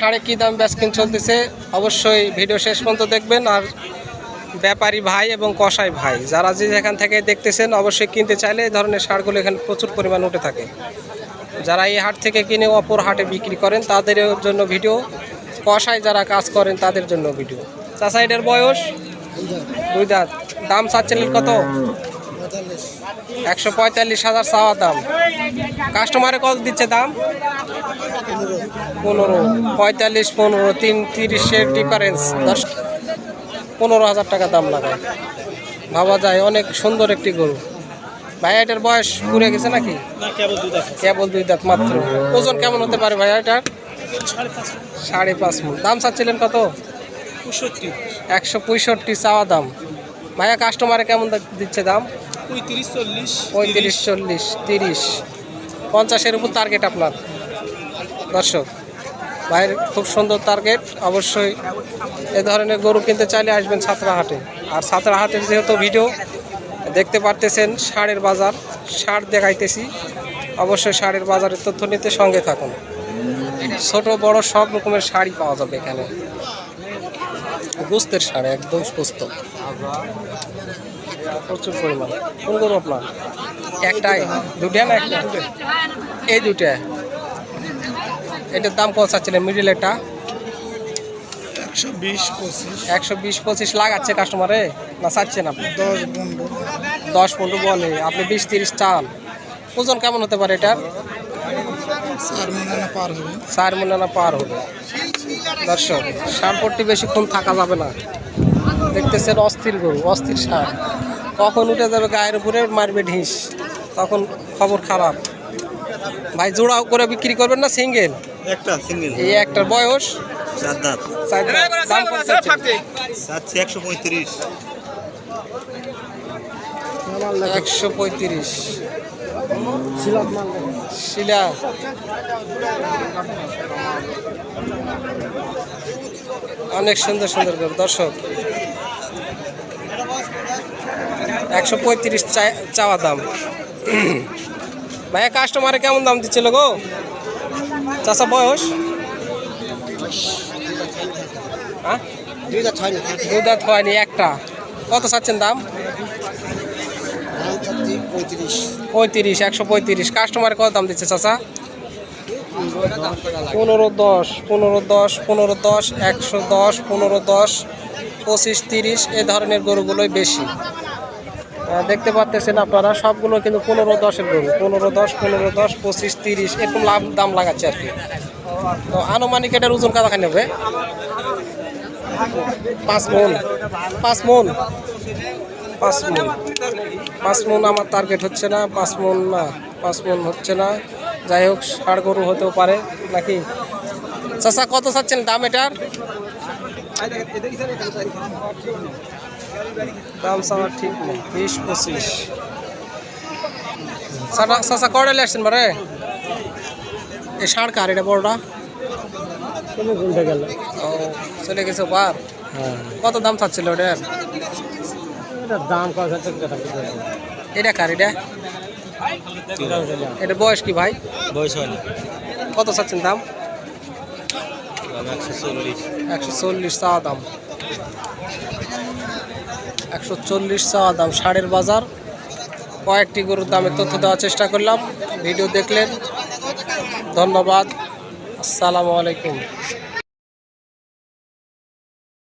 সাড়ে কী দাম ব্যাসকিন চলতেছে? অবশ্যই ভিডিও শেষ পর্যন্ত দেখবেন। আর ব্যাপারী ভাই এবং কসাই ভাই, যারা যে যেখান থেকে দেখতেছেন, অবশ্যই কিনতে চাইলে এই ধরনের সারগুলো এখানে প্রচুর পরিমাণ উঠে থাকে। যারা এই হাট থেকে কিনে অপর হাটে বিক্রি করেন, তাদের জন্য ভিডিও। কসাই যারা কাজ করেন, তাদের জন্য ভিডিও। চাষা এটার বয়স? দুই দাঁত। দাম চাচ্ছিলেন কত? একশো পঁয়তাল্লিশ হাজার চাওয়া দাম। কাস্টমারে কত দিচ্ছে দাম? পনেরো। পঁয়তাল্লিশ পনেরো তিন তিরিশের ডিফারেন্স দশ পনেরো হাজার টাকা দাম লাগায়। ভাবা যায় অনেক সুন্দর একটি গরু। ভাই এটার বয়স ঘুরে গেছে নাকি? কেবল দুই দাঁত। মাত্র। ওজন কেমন হতে পারে ভাই এটার? সাড়ে পাঁচ মন দাম চাচ্ছিলেন কত? একশো পঁয়ষট্টি চাওয়া দাম। ভাইয়া কাস্টমারে কেমন দিচ্ছে দাম? পঁয়ত্রিশ চল্লিশ পঁয়ত্রিশ চল্লিশ তিরিশ। পঞ্চাশের উপর টার্গেট আপনার। দর্শক ভাইয়ের খুব সুন্দর টার্গেট অবশ্যই এ ধরনের গরু কিনতে চাইলে আসবেন ছাত্রাহাটে আর ছাত্রাহাটের যেহেতু ভিডিও দেখতে পারতেছেন ষাঁড়ের বাজার। ষাঁড় দেখাইতেছি। অবশ্যই ষাঁড়ের বাজারের তথ্য নিতে সঙ্গে থাকুন। ছোট বড় সব রকমের শাড়ি পাওয়া যাবে এখানে। গুস্তের শাড়ি একদম সুস্থ। প্রচুর পরিমাণ। কোন গরু আপনার একটাই। দুটা না একটা? এই দুটা। এটার দাম কত চাচ্ছিলেন? মিডিল এটা একশো বিশ পঁচিশ। একশো বিশ পঁচিশ লাগাচ্ছে কাস্টমারে না চাচ্ছেন আপনি? দশ পনেরো দশ পনেরো বলে। আপনি বিশ তিরিশ চান। ওজন কেমন হতে পারে এটার? চার মনে না পার হবে। মনে দর্শক সারপট্টি বেশিক্ষণ থাকা যাবে না। দেখতেছেন অস্থির গরু অস্থির সার। কখন উঠে যাবে গায়ের উপরে মারবে ঢিস। তখন খবর খারাপ। ভাই জোড়াও করে বিক্রি করবেন না সিঙ্গেল? একটা সিঙ্গেল। এই একটার বয়স? একশো পঁয়ত্রিশ। একশো পঁয়ত্রিশ। শিলা। অনেক সুন্দর সুন্দর গরু দর্শক একশো পঁয়ত্রিশ চা- চাওয়া দাম। ভাইয়া কাস্টমারে কেমন দাম দিচ্ছিল গো? চাষা বয়স? হ্যাঁ? দুই দাঁত হয়নি। একটা। কত চাচ্ছেন দাম? পঁয়ত্রিশ। একশো পঁয়ত্রিশ। কাস্টমার কত দাম দিচ্ছে চাচা? পনেরো দশ পনেরো দশ পনেরো দশ একশো দশ পনেরো দশ পঁচিশ তিরিশ এ ধরনের গরুগুলোই বেশি। দেখতে পাচ্তেছেন আপনারা, সবগুলো কিন্তু পনেরো দশের গরু। পনেরো দশ পনেরো দশ, পঁচিশ, তিরিশ এরকম লাভ দাম লাগাচ্ছে আর কি। তো আনুমানিক এটার ওজন কতখানি হবে? পাঁচ মন। পাঁচ মন? পাঁচ মন। পাঁচ মন আমার টার্গেট হচ্ছে না, পাঁচ মন না, পাঁচ মন হচ্ছে না। যাই হোক ষাড় গরু হতেও পারে, নাকি? চাচা, কত চাচ্ছেন দাম এটার? দাম চাওয়ার ঠিক নেই বিশ পঁচিশ। চাচা- কটালে আসছেন বারে? এই ষাড় কার এটা বড়টা? ও চলে গেছে বার কত দাম চাচ্ছিল ওটার দাম এটা কার এটা? এটা বয়স কি ভাই? বয়স হয়নি কত চাচ্ছেন দাম? একশো চল্লিশ। একশো চল্লিশ দাম। একশো চল্লিশ চাওয়া দাম ষাঁড়ের বাজার। কয়েকটি গরুর দামের তথ্য দেওয়ার চেষ্টা করলাম। ভিডিও দেখলেন। ধন্যবাদ। আসসালামু আলাইকুম।